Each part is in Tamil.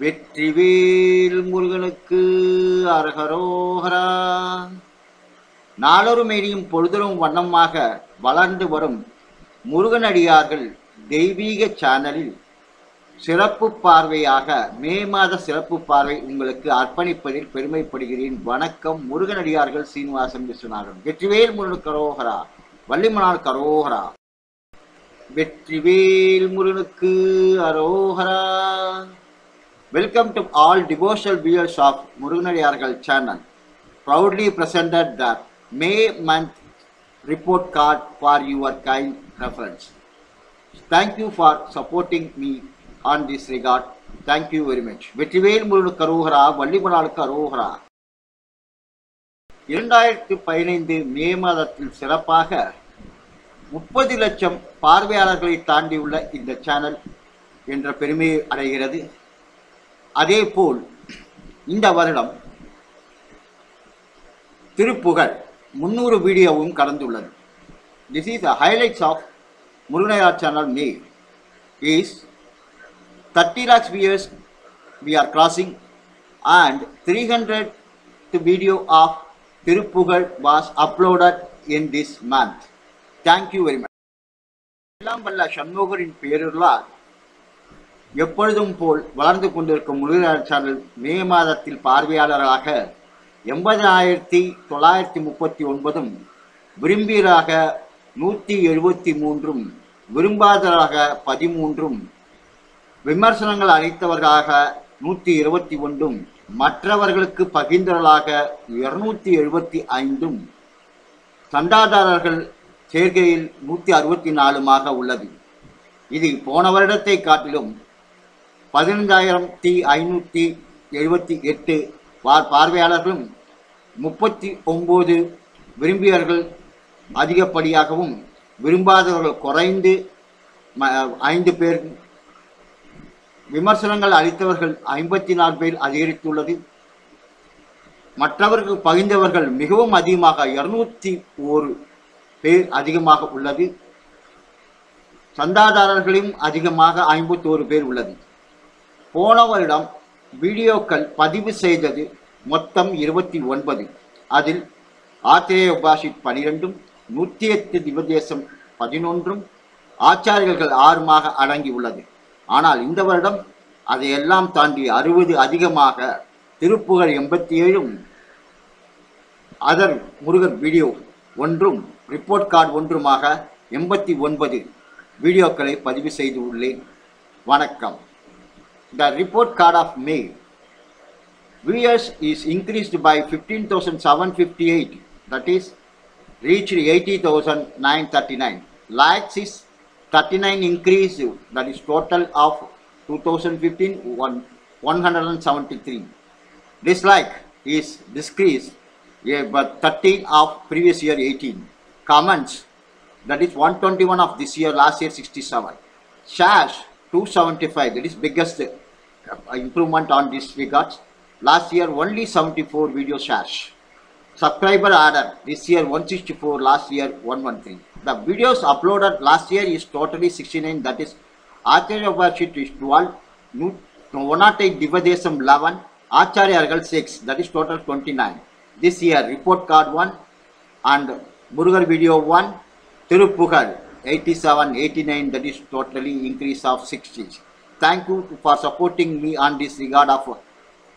வெற்றிவேல் முருகனுக்கு அரகரோகரா. நாளொரு மேனியும் பொழுதலும் வண்ணமாக வளர்ந்து வரும் முருகனடியார்கள் தெய்வீக சேனலில் சிறப்பு பார்வையாக மே மாத சிறப்பு பார்வை உங்களுக்கு அர்ப்பணிப்பதில் பெருமைப்படுகிறேன். வணக்கம் முருகனடியார்கள் சீனிவாசன் விஸ்வநாதன். வெற்றிவேல் முருகன் கரோகரா. வள்ளிமனால் கரோகரா. வெற்றிவேல் முருகனுக்கு அரோகரா. Welcome to all devotional viewers of முருகனடியார்கள் channel proudly presented the May month report card for your kind reference. Thank you for supporting me on this regard. Thank you very much. Vetrivel முருகனுக்கு அரோகரா வள்ளிமலாளுக்கு அரோகரா இரண்டாயிரத்தி பதினைந்து மே மாதத்தில் சிறப்பாக முப்பது லட்சம் பார்வையாளர்களை தாண்டியுள்ள இந்த சேனல் என்ற பெருமையை அடைகிறது அதேபோல் இந்த வருடம் திருப்புகழ் முன்னூறு வீடியோவும் கடந்துள்ளது. This is the highlights of முருகனையா channel May is thirty lakhs viewers we are crossing and 300 video of Thiruppugazh was uploaded in this month thank you very much எல்லாம் வல்ல சண்முகரின் பேருள்ளார் எப்பொழுதும் போல் வளர்ந்து கொண்டிருக்கும் முருகர் மே மாதத்தில் பார்வையாளராக எண்பதாயிரத்தி தொள்ளாயிரத்தி முப்பத்தி ஒன்பதும் விரும்பியராக நூற்றி எழுபத்தி மூன்றும் விரும்பாதராக பதிமூன்றும் விமர்சனங்கள் அளித்தவர்களாக நூற்றி இருபத்தி ஒன்றும் மற்றவர்களுக்கு பகிர்ந்தவர்களாக இருநூத்தி எழுபத்தி ஐந்தும் சந்தாதாரர்கள் சேர்க்கையில் நூற்றி அறுபத்தி நாலுமாக உள்ளது. இது போன வருடத்தை காட்டிலும் பதினைந்தாயிரத்தி ஐநூற்றி எழுபத்தி எட்டு பார் பார்வையாளர்களும் முப்பத்தி ஒம்பது விரும்பியவர்கள் அதிகப்படியாகவும் விரும்பாதவர்கள் குறைந்து ம- ஐந்து பேர். விமர்சனங்கள் அளித்தவர்கள் ஐம்பத்தி நாலு பேர் அதிகரித்துள்ளது. மற்றவர்கள் பகிர்ந்தவர்கள் மிகவும் அதிகமாக இருநூத்தி ஒரு பேர் அதிகமாக உள்ளது. சந்தாதாரர்களும் அதிகமாக ஐம்பத்தோரு பேர் உள்ளது. போன வருடம் வீடியோக்கள் பதிவு செய்தது மொத்தம் இருபத்தி ஒன்பது. அதில் ஆத்திரேய உபாஷித் பனிரெண்டும் நூற்றி எட்டு திவதேசம் பதினொன்றும் ஆச்சாரியர்கள் ஆறுமாக அடங்கியுள்ளது. ஆனால் இந்த வருடம் அதையெல்லாம் தாண்டி அறுபது அதிகமாக திருப்புகழ் எண்பத்தி ஏழும் அதர் முருகர் வீடியோ ஒன்றும் ரிப்போர்ட் கார்டு ஒன்றுமாக எண்பத்தி ஒன்பது வீடியோக்களை பதிவு செய்துள்ளேன். வணக்கம். the report card of May, vs is increased by 15,758, that is reached 80,939. Likes is 39 increase, that is total of 2015, 173. Dislike is decreased, yeah, but 13 of previous year 18. Comments, that is 121 of this year, last year 67. Shares, 275 that is biggest uh, improvement on this regards last year only 74 video shares subscriber order this year 164 last year 113 the videos uploaded last year is totally 69 that is Acharya உபாஷிட் is 12. No one not eight 11. Eleven ஆச்சாரியார்கள் six. That is total 29. This year report card one and burger video one. Video 87, 89, that is totally increase of 60s. Thank you for supporting me on this regard of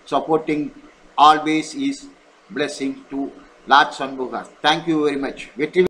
supporting always is blessing to Lord Sanbugar. Thank you very much.